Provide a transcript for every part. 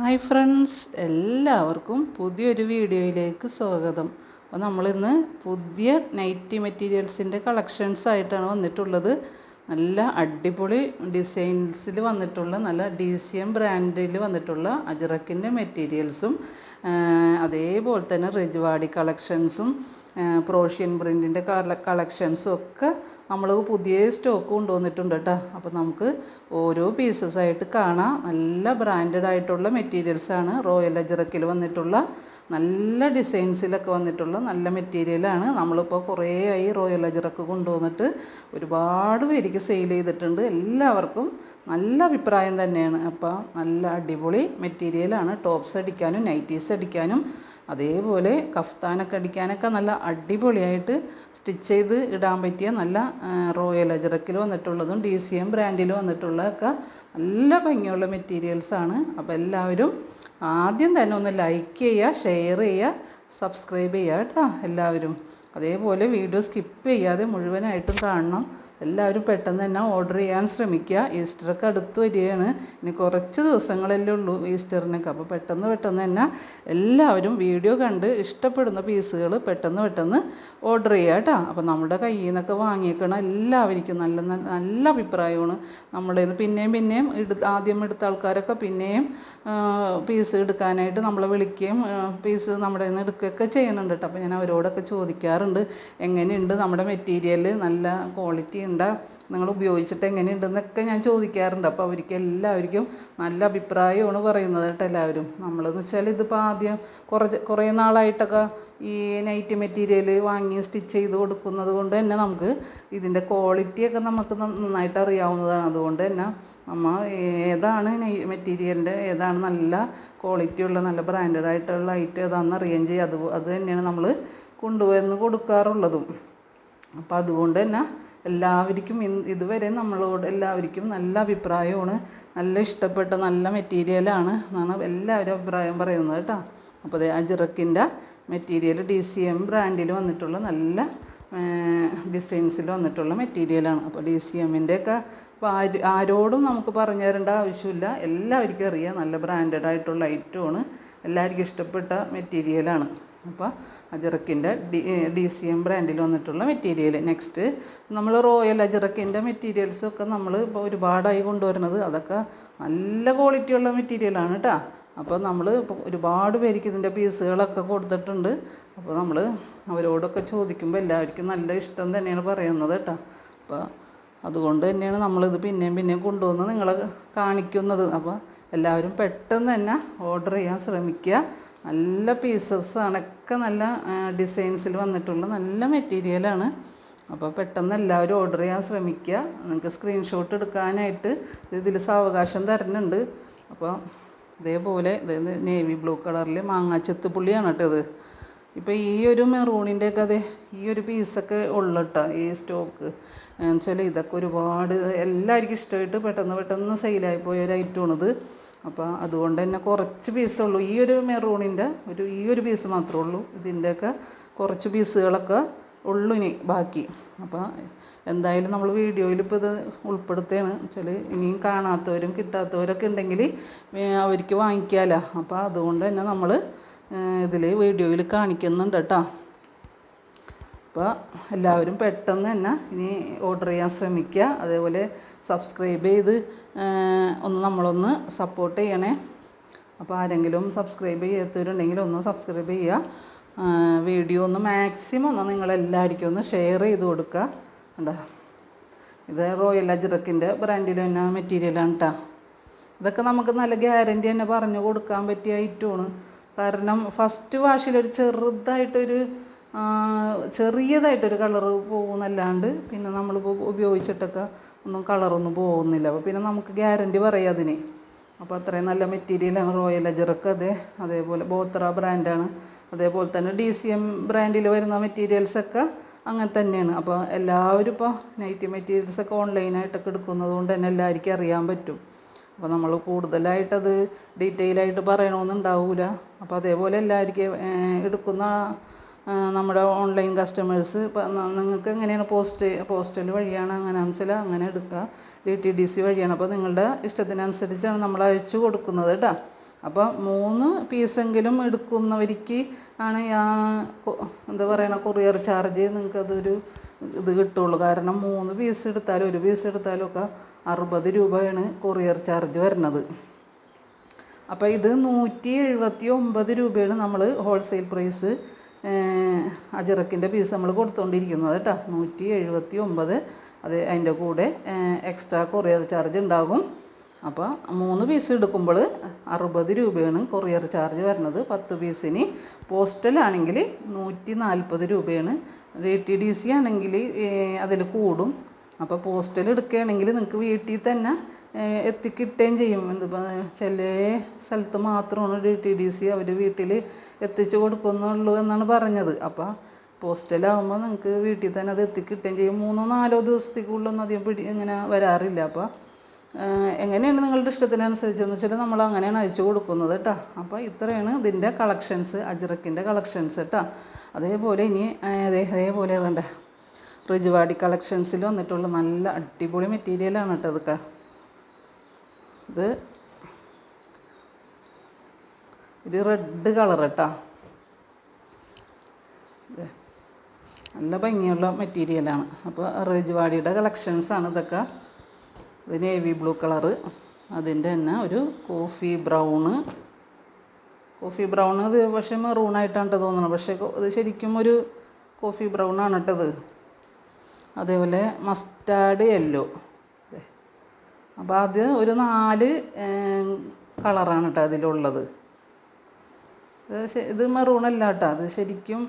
Hi friends എല്ലാവർക്കും പുതിയൊരു വീഡിയോയിലേക്ക് സ്വാഗതം. അപ്പോൾ നമ്മളിന്ന് പുതിയ നൈറ്റി മെറ്റീരിയൽസിന്റെ കളക്ഷൻസ് ആയിട്ടാണ് വന്നിട്ടുള്ളത്. നല്ല അടിപൊളി ഡിസൈൻസിൽ വന്നിട്ടുള്ള നല്ല ഡി സി എം ബ്രാൻഡിൽ വന്നിട്ടുള്ള അജറക്കിന്റെ മെറ്റീരിയൽസും അതേപോലെ തന്നെ റിജ്വാഡി കളക്ഷൻസും പ്രോഷ്യൻ പ്രിന്റിന്റെ കളക്ഷൻസും ഒക്കെ നമ്മൾ പുതിയ സ്റ്റോക്ക് കൊണ്ടുവന്നിട്ടുണ്ട് കേട്ടോ അപ്പോൾ നമുക്ക് ഓരോ പീസസ് ആയിട്ട് കാണാം. നല്ല ബ്രാൻഡഡ് ആയിട്ടുള്ള മെറ്റീരിയൽസാണ് റോയൽ അജറക്കിൽ വന്നിട്ടുള്ള നല്ല ഡിസൈൻസിലൊക്കെ വന്നിട്ടുള്ള നല്ല മെറ്റീരിയലാണ് നമ്മളിപ്പോൾ കുറേ ആയി റോയൽ അജറക്ക് കൊണ്ടുവന്നിട്ട് ഒരുപാട് പേർക്ക് സെയിൽ ചെയ്തിട്ടുണ്ട്. എല്ലാവർക്കും നല്ല അഭിപ്രായം തന്നെയാണ്. അപ്പോൾ നല്ല അടിപൊളി മെറ്റീരിയലാണ് ടോപ്സ് അടിക്കാനും നൈറ്റീസ് അടിക്കാനും അതേപോലെ കഫ്താനൊക്കെ അടിക്കാനൊക്കെ നല്ല അടിപൊളിയായിട്ട് സ്റ്റിച്ച് ചെയ്ത് ഇടാൻ പറ്റിയ നല്ല റോയൽ അജറക്കിൽ വന്നിട്ടുള്ളതും ഡി സി എം ബ്രാൻഡിൽ വന്നിട്ടുള്ളതൊക്കെ നല്ല ഭംഗിയുള്ള മെറ്റീരിയൽസാണ് അപ്പോൾ എല്ലാവരും ആദ്യം തന്നെ ഒന്ന് ലൈക്ക് ചെയ്യുക ഷെയർ ചെയ്യുക സബ്സ്ക്രൈബ് ചെയ്യുക കേട്ടോ എല്ലാവരും. അതേപോലെ വീഡിയോ സ്കിപ്പ് ചെയ്യാതെ മുഴുവനായിട്ടും കാണണം. എല്ലാവരും പെട്ടെന്ന് തന്നെ ഓർഡർ ചെയ്യാൻ ശ്രമിക്കുക. ഈസ്റ്ററൊക്കെ അടുത്ത് വരികയാണ്. ഇനി കുറച്ച് ദിവസങ്ങളല്ലേ ഉള്ളൂ ഈസ്റ്ററിനൊക്കെ. അപ്പോൾ പെട്ടെന്ന് പെട്ടെന്ന് തന്നെ എല്ലാവരും വീഡിയോ കണ്ട് ഇഷ്ടപ്പെടുന്ന പീസുകൾ പെട്ടെന്ന് പെട്ടെന്ന് ഓർഡർ ചെയ്യുക കേട്ടോ. അപ്പോൾ നമ്മുടെ കയ്യിൽ നിന്നൊക്കെ വാങ്ങിയേക്കണം എല്ലാവർക്കും നല്ല നല്ല അഭിപ്രായമാണ് നമ്മുടെ പിന്നെയും പിന്നെയും എടു ആദ്യം എടുത്ത ആൾക്കാരൊക്കെ പിന്നെയും പീസ് എടുക്കാനായിട്ട് നമ്മളെ വിളിക്കുകയും പീസ് നമ്മുടെ നിന്ന് എടുക്കുകയൊക്കെ ചെയ്യുന്നുണ്ട് കേട്ടോ. അപ്പോൾ ഞാൻ അവരോടൊക്കെ ചോദിക്കാറുണ്ട്. എങ്ങനെയുണ്ട് നമ്മുടെ മെറ്റീരിയൽ നല്ല ക്വാളിറ്റി ഉണ്ടോ നിങ്ങൾ ഉപയോഗിച്ചിട്ട് എങ്ങനെയുണ്ടെന്നൊക്കെ ഞാൻ ചോദിക്കാറുണ്ട്. അപ്പോൾ അവർക്ക് എല്ലാവർക്കും നല്ല അഭിപ്രായമാണ് പറയുന്നത് കേട്ടോ എല്ലാവരും. നമ്മളെന്ന് വെച്ചാൽ ഇതിപ്പോൾ ആദ്യം കുറേ കുറേ നാളായിട്ടൊക്കെ ഈ നൈറ്റ് മെറ്റീരിയൽ വാങ്ങി സ്റ്റിച്ച് ചെയ്ത് കൊടുക്കുന്നത് കൊണ്ട് തന്നെ നമുക്ക് ഇതിന്റെ ക്വാളിറ്റിയൊക്കെ നമുക്ക് നന്നായിട്ട് അറിയാവുന്നതാണ്. അതുകൊണ്ട് തന്നെ നമ്മൾ ഏതാണ് മെറ്റീരിയലിന്റെ ഏതാണ് നല്ല ക്വാളിറ്റി ഉള്ള നല്ല ബ്രാൻഡഡ് ആയിട്ടുള്ള ഐറ്റം ഏതാണെന്ന് അറിയുകയും ചെയ്യും. അത് അത് തന്നെയാണ് നമ്മൾ കൊണ്ടുവന്ന് കൊടുക്കാറുള്ളതും. അപ്പം അതുകൊണ്ട് തന്നെ എല്ലാവർക്കും ഇതുവരെ നമ്മളോട് എല്ലാവർക്കും നല്ല അഭിപ്രായമാണ്. നല്ല ഇഷ്ടപ്പെട്ട നല്ല മെറ്റീരിയലാണ് എന്നാണ് എല്ലാവരും അഭിപ്രായം പറയുന്നത് കേട്ടോ. അപ്പോൾ അതേ അജിറക്കിന്റെ മെറ്റീരിയൽ ഡി സി എം ബ്രാൻഡിൽ വന്നിട്ടുള്ള നല്ല ഡിസൈൻസിൽ വന്നിട്ടുള്ള മെറ്റീരിയലാണ് അപ്പോൾ ഡി സി എമ്മിന്റെയൊക്കെ ആരോടും നമുക്ക് പറഞ്ഞു തരേണ്ട ആവശ്യമില്ല. എല്ലാവർക്കും അറിയാം നല്ല ബ്രാൻഡഡ് ആയിട്ടുള്ള ഐറ്റമാണ് എല്ലാവർക്കും ഇഷ്ടപ്പെട്ട മെറ്റീരിയലാണ്. അപ്പോൾ അജറക്കിന്റെ ഡി ഡി സി എം ബ്രാൻഡിൽ വന്നിട്ടുള്ള മെറ്റീരിയൽ. നെക്സ്റ്റ് നമ്മൾ റോയൽ അജറക്കിന്റെ മെറ്റീരിയൽസൊക്കെ നമ്മൾ ഇപ്പോൾ ഒരുപാടായി കൊണ്ടുവരുന്നത്. അതൊക്കെ നല്ല ക്വാളിറ്റിയുള്ള മെറ്റീരിയലാണ് കേട്ടോ. അപ്പോൾ നമ്മൾ ഒരുപാട് പേർക്ക് ഇതിന്റെ പീസുകളൊക്കെ കൊടുത്തിട്ടുണ്ട്. അപ്പോൾ നമ്മൾ അവരോടൊക്കെ ചോദിക്കുമ്പോൾ എല്ലാവർക്കും നല്ല ഇഷ്ടം തന്നെയാണ് പറയുന്നത് കേട്ടോ. അപ്പോൾ അതുകൊണ്ട് തന്നെയാണ് നമ്മളിത് പിന്നെയും പിന്നെയും കൊണ്ടുവന്ന് നിങ്ങളെ കാണിക്കുന്നത്. അപ്പോൾ എല്ലാവരും പെട്ടെന്ന് തന്നെ ഓർഡർ ചെയ്യാൻ ശ്രമിക്കുക. നല്ല പീസസ് ഒക്കെ നല്ല ഡിസൈൻസിൽ വന്നിട്ടുള്ള നല്ല മെറ്റീരിയലാണ് അപ്പോൾ പെട്ടെന്ന് എല്ലാവരും ഓർഡർ ചെയ്യാൻ ശ്രമിക്കുക. നിങ്ങൾക്ക് സ്ക്രീൻഷോട്ട് എടുക്കാനായിട്ട് ഇതിൽ സാവകാശം തരുന്നുണ്ട്. അപ്പോൾ ഇതേപോലെ നേവി ബ്ലൂ കളറിൽ മാങ്ങാച്ചെത്ത് പുള്ളിയാണ് കേട്ടോ ഇത്. ഇപ്പോൾ ഈ ഒരു മെറൂണിന്റെ ഒക്കെ അതെ ഈ ഒരു പീസൊക്കെ ഉള്ളു കേട്ടോ ഈ സ്റ്റോക്ക് എന്നുവെച്ചാൽ ഇതൊക്കെ ഒരുപാട് എല്ലാവർക്കും ഇഷ്ടമായിട്ട് പെട്ടെന്ന് പെട്ടെന്ന് സെയിലായി പോയ ഒരു ഐറ്റമാണിത് അപ്പോൾ അതുകൊണ്ട് തന്നെ കുറച്ച് പീസേ ഉള്ളൂ. ഈ ഒരു മെറൂണിന്റെ ഒരു ഈ ഒരു പീസ് മാത്രമേ ഉള്ളൂ. ഇതിന്റെയൊക്കെ കുറച്ച് പീസുകളൊക്കെ ഉള്ളു ഇനി ബാക്കി. അപ്പോൾ എന്തായാലും നമ്മൾ വീഡിയോയിൽ ഇപ്പോൾ ഇത് ഉൾപ്പെടുത്തുകയാണ് വെച്ചാൽ ഇനിയും കാണാത്തവരും കിട്ടാത്തവരൊക്കെ ഉണ്ടെങ്കിൽ അവർക്ക് വാങ്ങിക്കാമല്ലോ അപ്പോൾ അതുകൊണ്ട് തന്നെ നമ്മൾ ഇതിൽ വീഡിയോയിൽ കാണിക്കുന്നുണ്ട് കേട്ടോ. അപ്പോൾ എല്ലാവരും പെട്ടെന്ന് തന്നെ ഇനി ഓർഡർ ചെയ്യാൻ ശ്രമിക്കുക. അതേപോലെ സബ്സ്ക്രൈബ് ചെയ്ത് ഒന്ന് നമ്മളൊന്ന് സപ്പോർട്ട് ചെയ്യണേ. അപ്പോൾ ആരെങ്കിലും സബ്സ്ക്രൈബ് ചെയ്യാത്തവരുണ്ടെങ്കിൽ ഒന്ന് സബ്സ്ക്രൈബ് ചെയ്യുക. വീഡിയോ ഒന്ന് മാക്സിമം ഒന്ന് നിങ്ങളെല്ലാവർക്കും ഒന്ന് ഷെയർ ചെയ്ത് കൊടുക്കുക. കണ്ടോ? ഇത് റോയൽ അജ്രക്കിന്റെ ബ്രാൻഡിൽ തന്നെ മെറ്റീരിയലാണ് കേട്ടോ ഇതൊക്കെ നമുക്ക് നല്ല ഗ്യാരന്റി തന്നെ പറഞ്ഞു കൊടുക്കാൻ പറ്റിയ ഐറ്റമാണ് കാരണം ഫസ്റ്റ് വാഷിൽ ഒരു ചെറുതായിട്ടൊരു ചെറിയതായിട്ടൊരു കളർ പോകുന്നല്ലാണ്ട് പിന്നെ നമ്മളിപ്പോൾ ഉപയോഗിച്ചിട്ടൊക്കെ ഒന്നും കളറൊന്നും പോകുന്നില്ല. അപ്പോൾ പിന്നെ നമുക്ക് ഗ്യാരന്റി പറയാം അതിന്. അപ്പോൾ അത്രയും നല്ല മെറ്റീരിയലാണ് റോയൽ അജറൊക്കെ അതെ. അതേപോലെ ബോത്ര ബ്രാൻഡാണ് അതേപോലെ തന്നെ ഡി സി എം ബ്രാൻഡിൽ വരുന്ന മെറ്റീരിയൽസൊക്കെ അങ്ങനെ തന്നെയാണ്. അപ്പോൾ എല്ലാവരും ഇപ്പോൾ നൈറ്റി മെറ്റീരിയൽസൊക്കെ ഓൺലൈനായിട്ടൊക്കെ എടുക്കുന്നത് കൊണ്ട് തന്നെ എല്ലാവർക്കും അറിയാൻ പറ്റും. അപ്പോൾ നമ്മൾ കൂടുതലായിട്ടത് ഡീറ്റെയിൽ ആയിട്ട് പറയണമെന്നുണ്ടാവില്ല അപ്പോൾ അതേപോലെ എല്ലാവർക്കും എടുക്കുന്ന നമ്മുടെ ഓൺലൈൻ കസ്റ്റമേഴ്സ് ഇപ്പം നിങ്ങൾക്ക് എങ്ങനെയാണ് പോസ്റ്റ് പോസ്റ്റൽ വഴിയാണ് അങ്ങനെയാണെന്ന് വെച്ചാൽ അങ്ങനെ എടുക്കുക. ഡി ടി ഡി സി വഴിയാണ്. അപ്പോൾ നിങ്ങളുടെ ഇഷ്ടത്തിനനുസരിച്ചാണ് നമ്മൾ അയച്ചു കൊടുക്കുന്നത് കേട്ടോ. അപ്പോൾ മൂന്ന് പീസെങ്കിലും എടുക്കുന്നവർക്ക് ആണ് ആ എന്താ പറയണ കൊറിയർ ചാർജ് നിങ്ങൾക്ക് അതൊരു ഇത് കിട്ടുള്ളൂ. കാരണം മൂന്ന് പീസ് എടുത്താലും ഒരു പീസ് എടുത്താലും ഒക്കെ അറുപത് രൂപയാണ് കൊറിയർ ചാർജ് വരുന്നത്. അപ്പോൾ ഇത് നൂറ്റി എഴുപത്തി ഒമ്പത് രൂപയാണ് നമ്മൾ ഹോൾസെയിൽ പ്രൈസ് അജറക്കിന്റെ പീസ് നമ്മൾ കൊടുത്തുകൊണ്ടിരിക്കുന്നത് കേട്ടോ. നൂറ്റി എഴുപത്തി ഒമ്പത് അത് അതിന്റെ കൂടെ എക്സ്ട്രാ കൊറിയർ ചാർജ് ഉണ്ടാകും. അപ്പോൾ മൂന്ന് പീസ് എടുക്കുമ്പോൾ അറുപത് രൂപയാണ് കൊറിയർ ചാർജ് വരുന്നത്. പത്ത് പീസിന് പോസ്റ്റലാണെങ്കിൽ നൂറ്റി നാൽപ്പത് രൂപയാണ്. ഡി ടി ഡി സി ആണെങ്കിൽ അതിൽ കൂടും. അപ്പോൾ പോസ്റ്റൽ എടുക്കുകയാണെങ്കിൽ നിങ്ങൾക്ക് വീട്ടിൽ തന്നെ എത്തിക്കിട്ടുകയും ചെയ്യും. എന്തിപ്പോൾ ചില സ്ഥലത്ത് മാത്രമാണ് ഡി ടി ഡി സി അവർ വീട്ടിൽ എത്തിച്ച് കൊടുക്കുന്നുള്ളൂ എന്നാണ് പറഞ്ഞത്. അപ്പോൾ പോസ്റ്റലാകുമ്പോൾ നിങ്ങൾക്ക് വീട്ടിൽ തന്നെ അത് എത്തിക്കിട്ടുകയും ചെയ്യും. മൂന്നോ നാലോ ദിവസത്തേക്കുള്ളൊന്നും അധികം പിടി ഇങ്ങനെ വരാറില്ല. അപ്പോൾ എങ്ങനെയാണ് നിങ്ങളുടെ ഇഷ്ടത്തിനനുസരിച്ചെന്ന് വെച്ചാൽ നമ്മൾ അങ്ങനെയാണ് അയച്ചു കൊടുക്കുന്നത് കേട്ടോ അപ്പോൾ ഇത്രയാണ് ഇതിന്റെ കളക്ഷൻസ് അജ്രക്കിന്റെ കളക്ഷൻസ് കേട്ടോ അതേപോലെ ഇനി അതേപോലെ വേണ്ട. റിജുവാടി കളക്ഷൻസിൽ വന്നിട്ടുള്ള നല്ല അടിപൊളി മെറ്റീരിയലാണ് കേട്ടോ ഇതൊക്കെ. ഇത് ഒരു റെഡ് കളർ കേട്ടോ നല്ല ഭംഗിയുള്ള മെറ്റീരിയലാണ് അപ്പോൾ റിജുവാടിയുടെ കളക്ഷൻസാണ് ഇതൊക്കെ. ഇത് നേവി ബ്ലൂ കളറ് അതിന്റെ തന്നെ ഒരു കോഫി ബ്രൗണ് കോഫി ബ്രൗൺ ഇത് പക്ഷേ മെറൂണായിട്ടാണ് തോന്നുന്നത്. പക്ഷേ ഇത് ശരിക്കും ഒരു കോഫി ബ്രൗൺ ആണ് കേട്ടത്. അതേപോലെ മസ്റ്റാർഡ് യെല്ലോ അപ്പോൾ അത് ഒരു നാല് കളറാണ് കേട്ടോ അതിലുള്ളത്. ഇത് ഇത് മെറൂൺ അല്ല കേട്ടോ അത് ശരിക്കും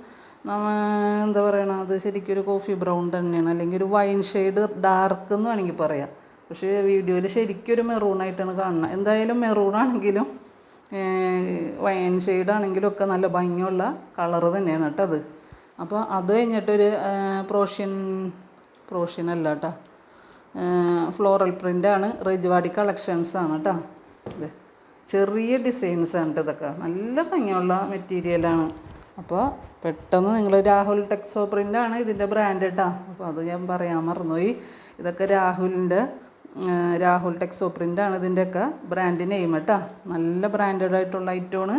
എന്താ പറയണ അത് ശരിക്കും ഒരു കോഫി ബ്രൗൺ തന്നെയാണ്. അല്ലെങ്കിൽ ഒരു വൈൻ ഷെയ്ഡ് ഡാർക്ക് എന്ന് വേണമെങ്കിൽ പറയാം. പക്ഷേ വീഡിയോയിൽ ശരിക്കും ഒരു മെറൂൺ ആയിട്ടാണ് കാണുന്നത്. എന്തായാലും മെറൂൺ ആണെങ്കിലും വൈൻ ഷെയ്ഡ് ആണെങ്കിലും ഒക്കെ നല്ല ഭംഗിയുള്ള കളർ തന്നെയാണ് കേട്ടോ അത്. അപ്പോൾ അത് കഴിഞ്ഞിട്ടൊരു പ്രോഷ്യൻ പ്രോഷ്യൻ അല്ല കേട്ടോ ഫ്ലോറൽ പ്രിന്റാണ് റിജ്വാടി കളക്ഷൻസ് ആണ് കേട്ടോ ഇത് ചെറിയ ഡിസൈൻസ് ആണ് ട്ടോ ഇതൊക്കെ. നല്ല ഭംഗിയുള്ള മെറ്റീരിയലാണ് അപ്പോൾ പെട്ടെന്ന് നിങ്ങൾ രാഹുൽ ടെക്സോ പ്രിന്റാണ് ഇതിന്റെ ബ്രാൻഡ് കേട്ടോ അപ്പോൾ അത് ഞാൻ പറയാൻ മറന്നുപോയി. ഇതൊക്കെ രാഹുലിന്റെ രാഹുൽ ടെക്സോ പ്രിന്റാണ് ഇതിന്റെയൊക്കെ ബ്രാൻഡ് നെയിം കേട്ടോ നല്ല ബ്രാൻഡഡ് ആയിട്ടുള്ള ഐറ്റമാണ്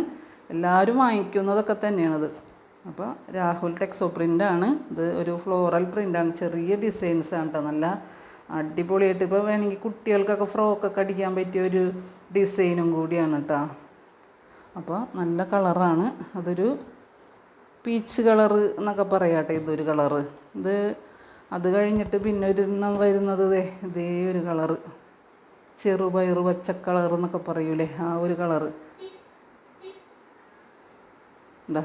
എല്ലാവരും വാങ്ങിക്കുന്നതൊക്കെ തന്നെയാണിത് അപ്പോൾ രാഹുൽ ടെക്സോ പ്രിന്റാണ് ഇത് ഒരു ഫ്ലോറൽ പ്രിന്റാണ് ചെറിയ ഡിസൈൻസ് ആണ് കേട്ടോ നല്ല അടിപൊളിയായിട്ട്. ഇപ്പോൾ വേണമെങ്കിൽ കുട്ടികൾക്കൊക്കെ ഫ്രോക്കൊക്കെ അടിക്കാൻ പറ്റിയ ഒരു ഡിസൈനും കൂടിയാണ് കേട്ടോ അപ്പോൾ നല്ല കളറാണ്. അതൊരു പീച്ച് കളറ് എന്നൊക്കെ പറയാട്ടെ ഇതൊരു കളറ്. ഇത് അത് കഴിഞ്ഞിട്ട് പിന്നെ ഒരു എണ്ണം വരുന്നത് ഇതേ ഒരു കളറ്. ചെറുപയറ് പച്ച കളർ എന്നൊക്കെ പറയൂലേ ആ ഒരു കളറ്. ഉണ്ടാ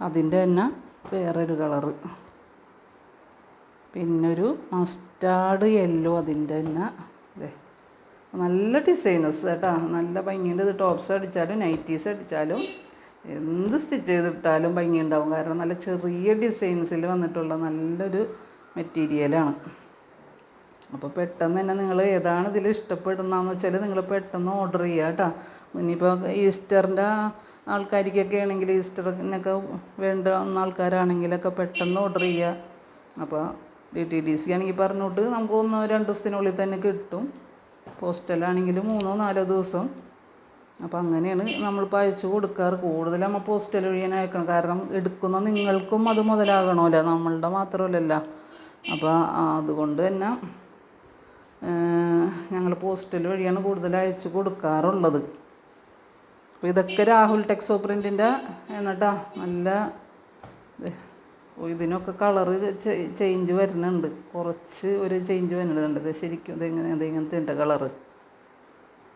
അതിന്റെ തന്നെ വേറൊരു കളറ്. പിന്നൊരു മസ്റ്റാർഡ് യെല്ലോ അതിന്റെ തന്നെ. അതെ നല്ല ഡിസൈനസ് കേട്ടോ. നല്ല ഭംഗിയുണ്ട് ഇത്. ടോപ്സ് അടിച്ചാലും നൈറ്റീസ് അടിച്ചാലും എന്ത് സ്റ്റിച്ച് ചെയ്തിട്ടാലും ഭംഗിയുണ്ടാവും. കാരണം നല്ല ചെറിയ ഡിസൈൻസിൽ വന്നിട്ടുള്ള നല്ലൊരു മെറ്റീരിയലാണ്. അപ്പോൾ പെട്ടെന്ന് തന്നെ നിങ്ങൾ ഏതാണ് ഇതിൽ ഇഷ്ടപ്പെടുന്നതെന്ന് വെച്ചാൽ നിങ്ങൾ പെട്ടെന്ന് ഓർഡർ ചെയ്യുക കേട്ടോ. ഇനിയിപ്പോൾ ഈസ്റ്ററിന്റെ ആൾക്കാർക്കൊക്കെ ആണെങ്കിൽ ഈസ്റ്ററിനൊക്കെ വേണ്ടുന്ന ആൾക്കാരാണെങ്കിലൊക്കെ പെട്ടെന്ന് ഓർഡർ ചെയ്യുക. അപ്പോൾ ഡി ടി ഡി സി ആണെങ്കിൽ പറഞ്ഞോട്ട് നമുക്ക് ഒന്നോ രണ്ട് ദിവസത്തിനുള്ളിൽ തന്നെ കിട്ടും. പോസ്റ്റലാണെങ്കിൽ മൂന്നോ നാലോ ദിവസം. അപ്പോൾ അങ്ങനെയാണ് നമ്മളിപ്പോൾ അയച്ചു കൊടുക്കാറ്. കൂടുതൽ നമ്മൾ പോസ്റ്റൽ വഴിയാണ് അയക്കണം. കാരണം എടുക്കുന്ന നിങ്ങൾക്കും അത് മുതലാകണമല്ലോ. നമ്മളുടെ മാത്രമല്ലല്ലോ. അപ്പോൾ അതുകൊണ്ട് തന്നെ ഞങ്ങൾ പോസ്റ്റൽ വഴിയാണ് കൂടുതൽ അയച്ചു കൊടുക്കാറുള്ളത്. അപ്പോൾ ഇതൊക്കെ രാഹുൽ ടെക്സോ പ്രിന്റിന്റെ എന്നിട്ടാ നല്ല ഇതിനൊക്കെ കളറ് ചേഞ്ച് വരുന്നുണ്ട്. കുറച്ച് ഒരു ചേഞ്ച് വരുന്നുണ്ട്. ശരിക്കും ഇതെങ്ങനെ ഇതിങ്ങനത്തെ ഉണ്ട് കളറ്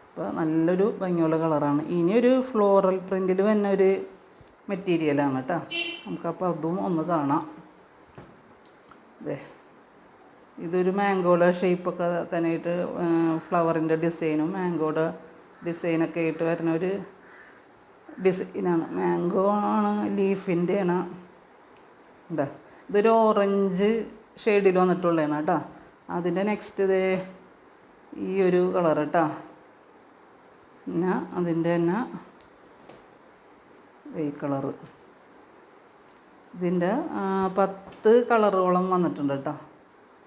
അപ്പോൾ നല്ലൊരു ഭംഗിയുള്ള കളറാണ് ഇനിയൊരു ഫ്ലോറൽ പ്രിന്റിൽ വരുന്ന ഒരു മെറ്റീരിയലാണ് കേട്ടോ നമുക്കപ്പോൾ അതും ഒന്ന് കാണാം. അതെ ഇതൊരു മാംഗോയുടെ ഷേപ്പൊക്കെ തന്നെയായിട്ട് ഫ്ലവറിന്റെ ഡിസൈനും മാംഗോയുടെ ഡിസൈനൊക്കെ ആയിട്ട് വരുന്ന ഒരു ഡിസൈനാണ് മാംഗോ ആണ്. ലീഫിന്റെ ആണ് ഉണ്ട്? ഇതൊരു ഓറഞ്ച് ഷെയ്ഡിൽ വന്നിട്ടുള്ളതാണ് കേട്ടോ. അതിന്റെ നെക്സ്റ്റ് ഇത് ഈ ഒരു കളർ കേട്ടോ. പിന്നെ അതിന്റെ തന്നെ ഈ കളറ് ഇതിന്റെ പത്ത് കളറുകളും വന്നിട്ടുണ്ട് കേട്ടോ.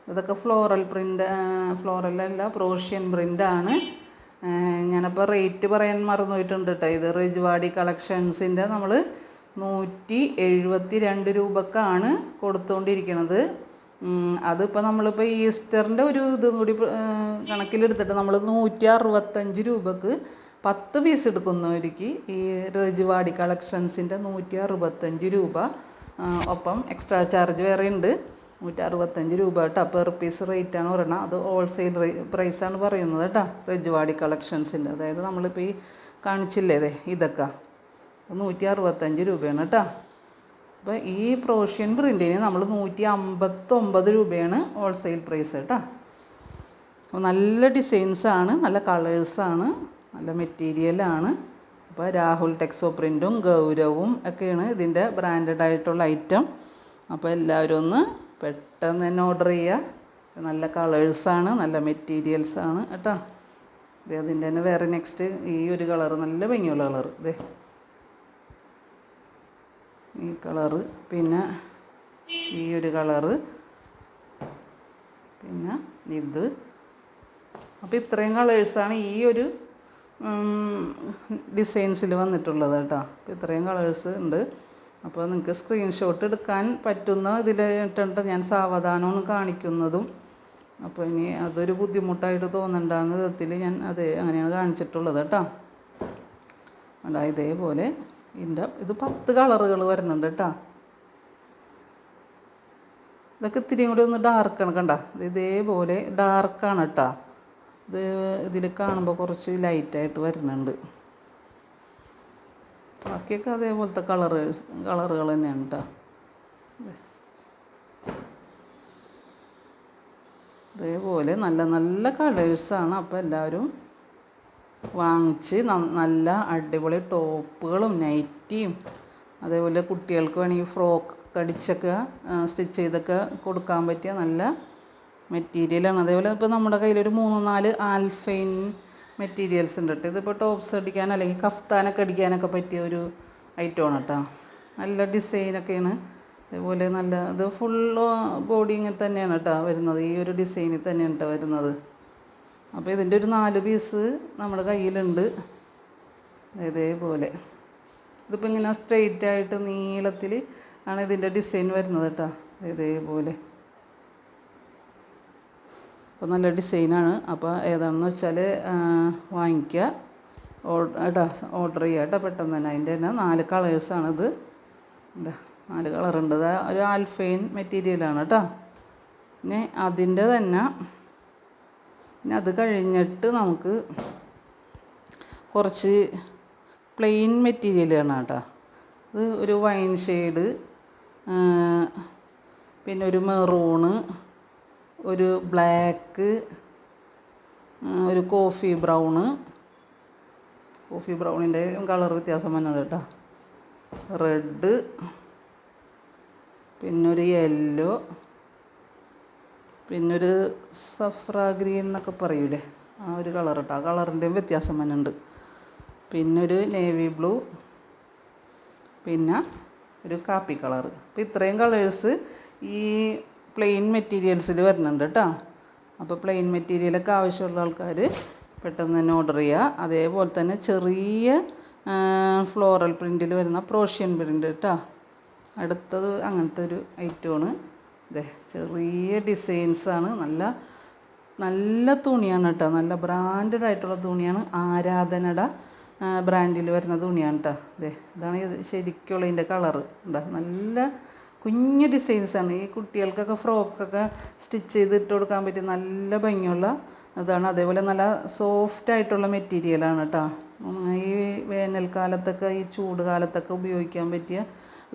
ഇതൊക്കെ ഫ്ലോറൽ പ്രിന്റ് ഫ്ലോറലല്ല പ്രോഷ്യൻ പ്രിന്റാണ് ഞാനപ്പോൾ റേറ്റ് പറയാൻ മറന്നു പോയിട്ടുണ്ട് കേട്ടോ. ഇത് റിജ്വാടി കളക്ഷൻസിന്റെ നമ്മൾ നൂറ്റി എഴുപത്തി രണ്ട് രൂപക്കാണ് കൊടുത്തുകൊണ്ടിരിക്കുന്നത് അതിപ്പോൾ നമ്മളിപ്പോൾ ഈസ്റ്ററിന്റെ ഒരു ഇതും കൂടി കണക്കിലെടുത്തിട്ട് നമ്മൾ നൂറ്റി അറുപത്തഞ്ച് രൂപക്ക് പത്ത് പീസ് എടുക്കുന്നവർക്ക് ഈ രജുവാടി കളക്ഷൻസിന്റെ നൂറ്റി അറുപത്തഞ്ച് രൂപ ഒപ്പം എക്സ്ട്രാ ചാർജ് വേറെ ഉണ്ട്. നൂറ്റി അറുപത്തഞ്ച് രൂപ കേട്ടോ. പെർ പീസ് റേറ്റാണ് പറയണത്. അത് ഹോൾസെയിൽ പ്രൈസാണ് പറയുന്നത് കേട്ടോ. രജുവാടി കളക്ഷൻസിന്റെ അതായത് നമ്മളിപ്പോൾ ഈ കാണിച്ചില്ലേ ഇതൊക്കെ. നൂറ്റി അറുപത്തഞ്ച് രൂപയാണ് കേട്ടോ. അപ്പോൾ ഈ പ്രോഷ്യൻ പ്രിന്റിന് നമ്മൾ നൂറ്റി അമ്പത്തൊമ്പത് രൂപയാണ് ഹോൾസെയിൽ പ്രൈസ് കേട്ടോ. അപ്പോൾ നല്ല ഡിസൈൻസാണ് നല്ല കളേഴ്സാണ് നല്ല മെറ്റീരിയലാണ് അപ്പോൾ രാഹുൽ ടെക്സോ പ്രിന്റും ഗൗരവും ഒക്കെയാണ് ഇതിന്റെ ബ്രാൻഡഡ് ആയിട്ടുള്ള ഐറ്റം അപ്പോൾ എല്ലാവരും ഒന്ന് പെട്ടെന്ന് തന്നെ ഓർഡർ ചെയ്യുക നല്ല കളേഴ്സാണ് നല്ല മെറ്റീരിയൽസാണ് കേട്ടോ. ഇത് അതിന്റെ തന്നെ വേറെ നെക്സ്റ്റ് ഈ ഒരു കളർ നല്ല ഭംഗിയുള്ള കളർ ഇതേ ഈ കളറ് പിന്നെ ഈ ഒരു കളറ് പിന്നെ ഇത്. അപ്പോൾ ഇത്രയും കളേഴ്സാണ് ഈ ഒരു ഡിസൈൻസിൽ വന്നിട്ടുള്ളത് കേട്ടോ. അപ്പോൾ ഇത്രയും കളേഴ്സ് ഉണ്ട്. അപ്പോൾ നിങ്ങൾക്ക് സ്ക്രീൻഷോട്ട് എടുക്കാൻ പറ്റുന്ന ഇതിൽ ഇട്ടിട്ട് ഞാൻ സാവധാനമാണ് കാണിക്കുന്നതും. അപ്പോൾ ഇനി അതൊരു ബുദ്ധിമുട്ടായിട്ട് തോന്നണ്ടെന്ന വിധത്തിൽ ഞാൻ അത് അങ്ങനെയാണ് കാണിച്ചിട്ടുള്ളത് കേട്ടോ. ഇതേപോലെ ഇതിന്റെ ഇത് പത്ത് കളറുകൾ വരുന്നുണ്ട് കേട്ടോ. ഇതൊക്കെ ഇത്തിരിയും കൂടി ഒന്ന് ഡാർക്കാണ് കണ്ട. ഇത് ഇതേപോലെ ഡാർക്കാണ് കേട്ടോ. ഇത് ഇതിൽ കാണുമ്പോൾ കുറച്ച് ലൈറ്റായിട്ട് വരുന്നുണ്ട്. ബാക്കിയൊക്കെ അതേപോലത്തെ കളറ് കളറുകൾ തന്നെയാണ് കേട്ടോ. ഇതേപോലെ നല്ല നല്ല കളേഴ്സാണ് അപ്പോൾ എല്ലാവരും വാങ്ങിച്ച് നല്ല അടിപൊളി ടോപ്പുകളും നൈറ്റിയും അതേപോലെ കുട്ടികൾക്ക് വേണമെങ്കിൽ ഫ്രോക്ക് കടിച്ചൊക്കെ സ്റ്റിച്ച് ചെയ്തൊക്കെ കൊടുക്കാൻ പറ്റിയ നല്ല മെറ്റീരിയലാണ് അതേപോലെ ഇപ്പോൾ നമ്മുടെ കയ്യിലൊരു മൂന്ന് നാല് ആൽഫൈൻ മെറ്റീരിയൽസ് ഉണ്ട് കേട്ടോ. ഇതിപ്പോൾ ടോപ്സ് അടിക്കാൻ അല്ലെങ്കിൽ കഫ്താനൊക്കെ അടിക്കാനൊക്കെ പറ്റിയ ഒരു ഐറ്റമാണ് കേട്ടോ. നല്ല ഡിസൈനൊക്കെയാണ് അതേപോലെ നല്ല ഇത് ഫുൾ ബോഡി ഇങ്ങനെ തന്നെയാണ് കേട്ടോ വരുന്നത്. ഈ ഒരു ഡിസൈനിൽ തന്നെയാണ് കേട്ടോ വരുന്നത്. അപ്പോൾ ഇതിന്റെ ഒരു നാല് പീസ് നമ്മുടെ കയ്യിലുണ്ട്. ഇതേപോലെ. ഇതിപ്പോൾ ഇങ്ങനെ സ്ട്രെയിറ്റ് ആയിട്ട് നീളത്തിൽ ആണ് ഇതിന്റെ ഡിസൈൻ വരുന്നത് കേട്ടോ. ഇതേപോലെ. അപ്പോൾ നല്ല ഡിസൈനാണ് അപ്പോൾ ഏതാണെന്ന് വെച്ചാൽ വാങ്ങിക്കുക. ഓർഡർ ഓർഡർ ചെയ്യുക കേട്ടോ പെട്ടെന്ന് തന്നെ. അതിന്റെ തന്നെ നാല് കളേഴ്സാണിത് നാല് കളറുണ്ട് ഒരു ആൽഫൈൻ മെറ്റീരിയലാണ് കേട്ടോ. പിന്നെ അതിന്റെ തന്നെ പിന്നെ അത് കഴിഞ്ഞിട്ട് നമുക്ക് കുറച്ച് പ്ലെയിൻ മെറ്റീരിയലാണ് കേട്ടോ. ഇത് ഒരു വൈൻ ഷെയ്ഡ് പിന്നെ ഒരു മെറൂണ് ഒരു ബ്ലാക്ക് ഒരു കോഫി ബ്രൗണ് കോഫി ബ്രൗണിന്റെ കളർ വ്യത്യാസം വന്നത് കേട്ടോ. റെഡ് പിന്നൊരു യെല്ലോ പിന്നൊരു സഫ്ര ഗ്രീൻ എന്നൊക്കെ പറയൂലേ? ആ ഒരു കളർ കേട്ടോ ആ കളറിന്റെയും വ്യത്യാസം ഉണ്ട് പിന്നൊരു നേവി ബ്ലൂ പിന്നെ ഒരു കാപ്പി കളർ അപ്പോൾ ഇത്രയും കളേഴ്സ് ഈ പ്ലെയിൻ മെറ്റീരിയൽസിൽ വരുന്നുണ്ട് കേട്ടോ അപ്പോൾ പ്ലെയിൻ മെറ്റീരിയലൊക്കെ ആവശ്യമുള്ള ആൾക്കാർ പെട്ടെന്ന് തന്നെ ഓർഡർ ചെയ്യുക അതേപോലെ തന്നെ ചെറിയ ഫ്ലോറൽ പ്രിന്റിൽ വരുന്ന പ്രോഷ്യൻ പ്രിന്റ് കേട്ടോ അടുത്തത് അങ്ങനത്തെ ഒരു ഐറ്റമാണ് ഇതേ ചെറിയ ഡിസൈൻസാണ് നല്ല നല്ല തുണിയാണ് കേട്ടോ. നല്ല ബ്രാൻഡഡ് ആയിട്ടുള്ള തുണിയാണ് ആരാധനയുടെ ബ്രാൻഡിൽ വരുന്ന തുണിയാണ് കേട്ടോ. അതെ ഇതാണ് ഇത് ശരിക്കുള്ള ഇതിന്റെ കളറ് ഉണ്ടോ നല്ല കുഞ്ഞു ഡിസൈൻസാണ് ഈ കുട്ടികൾക്കൊക്കെ ഫ്രോക്കൊക്കെ സ്റ്റിച്ച് ചെയ്ത് ഇട്ട് കൊടുക്കാൻ പറ്റിയ നല്ല ഭംഗിയുള്ള ഇതാണ്. അതേപോലെ നല്ല സോഫ്റ്റ് ആയിട്ടുള്ള മെറ്റീരിയലാണ് കേട്ടോ. ഈ വേനൽക്കാലത്തൊക്കെ ഈ ചൂട് കാലത്തൊക്കെ ഉപയോഗിക്കാൻ പറ്റിയ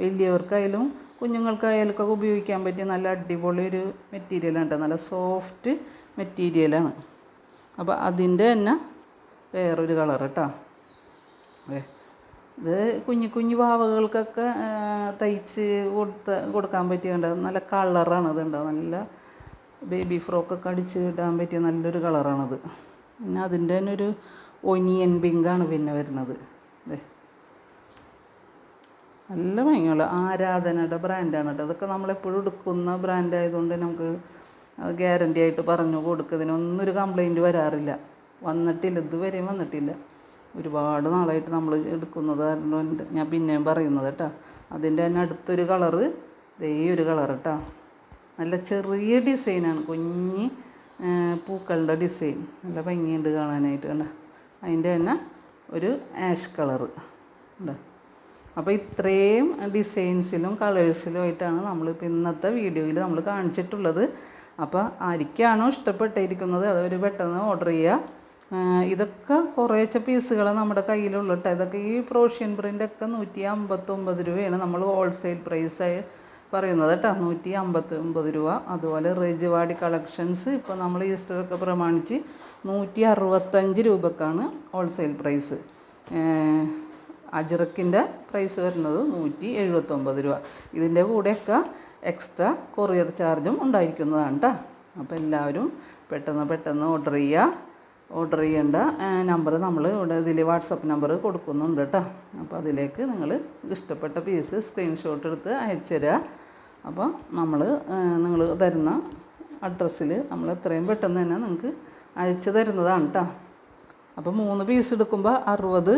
വലിയവർക്കായാലും കുഞ്ഞുങ്ങൾക്കായാലൊക്കെ ഉപയോഗിക്കാൻ പറ്റിയ നല്ല അടിപൊളി ഒരു മെറ്റീരിയലാണ് കേട്ടോ നല്ല സോഫ്റ്റ് മെറ്റീരിയലാണ് അപ്പോൾ അതിന്റെ തന്നെ വേറൊരു കളർ കേട്ടോ അതെ ഇത് കുഞ്ഞു കുഞ്ഞു പാവകൾക്കൊക്കെ തയ്ച്ച് കൊടുത്ത കൊടുക്കാൻ പറ്റിയ കണ്ടോ? നല്ല കളറാണ് ഇത് കണ്ടോ? നല്ല ബേബി ഫ്രോക്കൊക്കെ അടിച്ച് ഇടാൻ പറ്റിയ നല്ലൊരു കളറാണത് പിന്നെ അതിന്റെ തന്നെ ഒരു ഒനിയൻ പിങ്കാണ് പിന്നെ വരുന്നത്. അതെ നല്ല ഭംഗിയുള്ള ആരാധനയുടെ ബ്രാൻഡാണ് കേട്ടോ അതൊക്കെ നമ്മളെപ്പോഴും എടുക്കുന്ന ബ്രാൻഡ് ആയതുകൊണ്ട് നമുക്ക് ഗ്യാരണ്ടി ആയിട്ട് പറഞ്ഞു കൊടുക്കും ഇതിനൊന്നും ഒരു കംപ്ലൈന്റ് വരാറില്ല. വന്നിട്ടില്ല. ഇതുവരെയും വന്നിട്ടില്ല. ഒരുപാട് നാളായിട്ട് നമ്മൾ എടുക്കുന്നത് കാരണം ഞാൻ പിന്നെയും പറയുന്നത് കേട്ടോ അതിന്റെ തന്നെ അടുത്തൊരു കളറ് ഈ ഒരു കളർ കേട്ടോ നല്ല ചെറിയ ഡിസൈനാണ് കുഞ്ഞി പൂക്കളുടെ ഡിസൈൻ നല്ല ഭംഗിയുണ്ട് കാണാനായിട്ട് കണ്ട. അതിന്റെ തന്നെ ഒരു ആഷ് കളറ് ഉണ്ടോ അപ്പോൾ ഇത്രയും ഡിസൈൻസിലും കളേഴ്സിലും ആയിട്ടാണ് നമ്മളിപ്പോൾ ഇന്നത്തെ വീഡിയോയിൽ നമ്മൾ കാണിച്ചിട്ടുള്ളത്. അപ്പോൾ ആർക്കാണോ ഇഷ്ടപ്പെട്ടിരിക്കുന്നത് അതവർ പെട്ടെന്ന് ഓർഡർ ചെയ്യുക ഇതൊക്കെ കുറേശ്ശെ പീസുകൾ നമ്മുടെ കയ്യിലുള്ളട്ടെ ഇതൊക്കെ ഈ പ്രോഷ്യൻ പ്രിന്റൊക്കെ നൂറ്റി അമ്പത്തൊമ്പത് രൂപയാണ് നമ്മൾ ഹോൾസെയിൽ പ്രൈസായി പറയുന്നത് കേട്ടോ നൂറ്റി അമ്പത്തി ഒമ്പത് രൂപ. അതുപോലെ റെജുവാടി കളക്ഷൻസ് ഇപ്പോൾ നമ്മൾ ഈസ്റ്ററൊക്കെ പ്രമാണിച്ച് നൂറ്റി അറുപത്തഞ്ച് രൂപക്കാണ് ഹോൾസെയിൽ പ്രൈസ് അജ്രക്കിന്റെ പ്രൈസ് വരുന്നത് നൂറ്റി എഴുപത്തൊമ്പത് രൂപ. ഇതിന്റെ കൂടെയൊക്കെ എക്സ്ട്രാ കൊറിയർ ചാർജും ഉണ്ടായിരിക്കുന്നതാണ് കേട്ടോ അപ്പോൾ എല്ലാവരും പെട്ടെന്ന് പെട്ടെന്ന് ഓർഡർ ചെയ്യുക ഓർഡർ ചെയ്യേണ്ട നമ്പർ നമ്മൾ ഇവിടെ ഇതിൽ വാട്സപ്പ് നമ്പർ കൊടുക്കുന്നുണ്ട് കേട്ടോ അപ്പോൾ അതിലേക്ക് നിങ്ങൾ ഇഷ്ടപ്പെട്ട പീസ് സ്ക്രീൻഷോട്ട് എടുത്ത് അയച്ചു തരിക അപ്പോൾ നമ്മൾ നിങ്ങൾ തരുന്ന അഡ്രസ്സിൽ നമ്മൾ എത്രയും പെട്ടെന്ന് തന്നെ നിങ്ങൾക്ക് അയച്ചു തരുന്നതാണ് കേട്ടോ അപ്പോൾ മൂന്ന് പീസ് എടുക്കുമ്പോൾ അറുപത്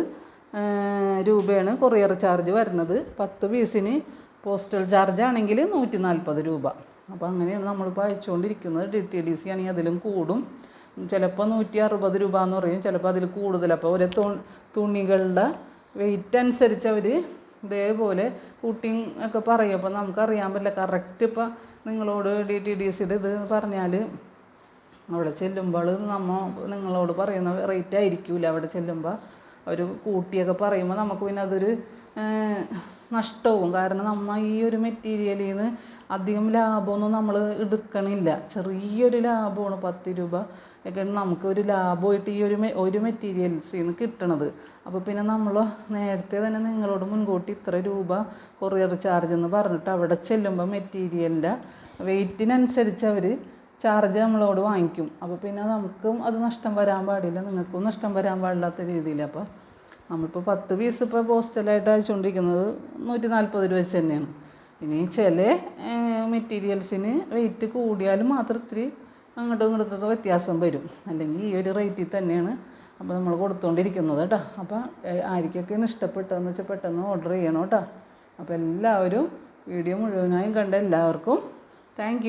രൂപയാണ് കൊറിയർ ചാർജ് വരുന്നത്. പത്ത് പീസിന് പോസ്റ്റൽ ചാർജ് ആണെങ്കിൽ നൂറ്റി നാൽപ്പത് രൂപ. അപ്പോൾ അങ്ങനെയാണ് നമ്മളിപ്പോൾ അയച്ചുകൊണ്ടിരിക്കുന്നത്. ഡി ടി ഡി സി ആണെങ്കിൽ അതിലും കൂടും. ചിലപ്പോൾ നൂറ്റി അറുപത് രൂപ എന്ന് പറയും. ചിലപ്പോൾ അതിൽ കൂടുതൽ. അപ്പോൾ ഒരു തുണികളുടെ വെയിറ്റ് അനുസരിച്ച് അവർ ഇതേപോലെ കൂട്ടിങ് ഒക്കെ പറയും. അപ്പോൾ നമുക്കറിയാൻ പറ്റില്ല. കറക്റ്റ് ഇപ്പോൾ നിങ്ങളോട് ഡി ടി ഡി സിയുടെ ഇത് പറഞ്ഞാൽ അവിടെ ചെല്ലുമ്പോൾ നമ്മൾ നിങ്ങളോട് പറയുന്ന റേറ്റ് ആയിരിക്കില്ല അവിടെ ചെല്ലുമ്പോൾ അവർ കൂട്ടിയൊക്കെ പറയുമ്പോൾ നമുക്ക് പിന്നെ അതൊരു നഷ്ടവും. കാരണം നമ്മൾ ഈ ഒരു മെറ്റീരിയലിൽ നിന്ന് അധികം ലാഭമൊന്നും നമ്മൾ എടുക്കണില്ല. ചെറിയൊരു ലാഭമാണ് പത്ത് രൂപ ഒക്കെ നമുക്ക് ഒരു ലാഭമായിട്ട് ഈ ഒരു ഒരു മെറ്റീരിയൽസിൽ നിന്ന് കിട്ടണത്. അപ്പോൾ പിന്നെ നമ്മൾ നേരത്തെ തന്നെ നിങ്ങളോട് മുൻകൂട്ടി ഇത്ര രൂപ കൊറിയർ ചാർജ് എന്ന് പറഞ്ഞിട്ട് അവിടെ ചെല്ലുമ്പോൾ മെറ്റീരിയലിന്റെ വെയിറ്റിനനുസരിച്ച് അവർ ചാർജ് നമ്മളോട് വാങ്ങിക്കും. അപ്പോൾ പിന്നെ നമുക്കും അത് നഷ്ടം വരാൻ പാടില്ല. നിങ്ങൾക്കും നഷ്ടം വരാൻ പാടില്ലാത്ത രീതിയിൽ അപ്പോൾ നമ്മളിപ്പോൾ പത്ത് പീസ് ഇപ്പോൾ പോസ്റ്റലായിട്ട് അയച്ചുകൊണ്ടിരിക്കുന്നത് നൂറ്റി നാൽപ്പത് രൂപ വെച്ച് തന്നെയാണ്. ഇനി ചില മെറ്റീരിയൽസിന് റേറ്റ് കൂടിയാലും മാത്രം ഇത്തിരി അങ്ങോട്ടും ഇങ്ങോട്ടൊക്കെ വ്യത്യാസം വരും. അല്ലെങ്കിൽ ഈ ഒരു റേറ്റിൽ തന്നെയാണ് അപ്പോൾ നമ്മൾ കൊടുത്തുകൊണ്ടിരിക്കുന്നത് കേട്ടോ. അപ്പോൾ ആർക്കൊക്കെ ആർക്കൊക്കെയാണ് ഇഷ്ടപ്പെട്ടതെന്ന് വെച്ചാൽ പെട്ടെന്ന് ഓർഡർ ചെയ്യണം കേട്ടോ. അപ്പോൾ എല്ലാവരും വീഡിയോ മുഴുവനായും കണ്ട എല്ലാവർക്കും താങ്ക്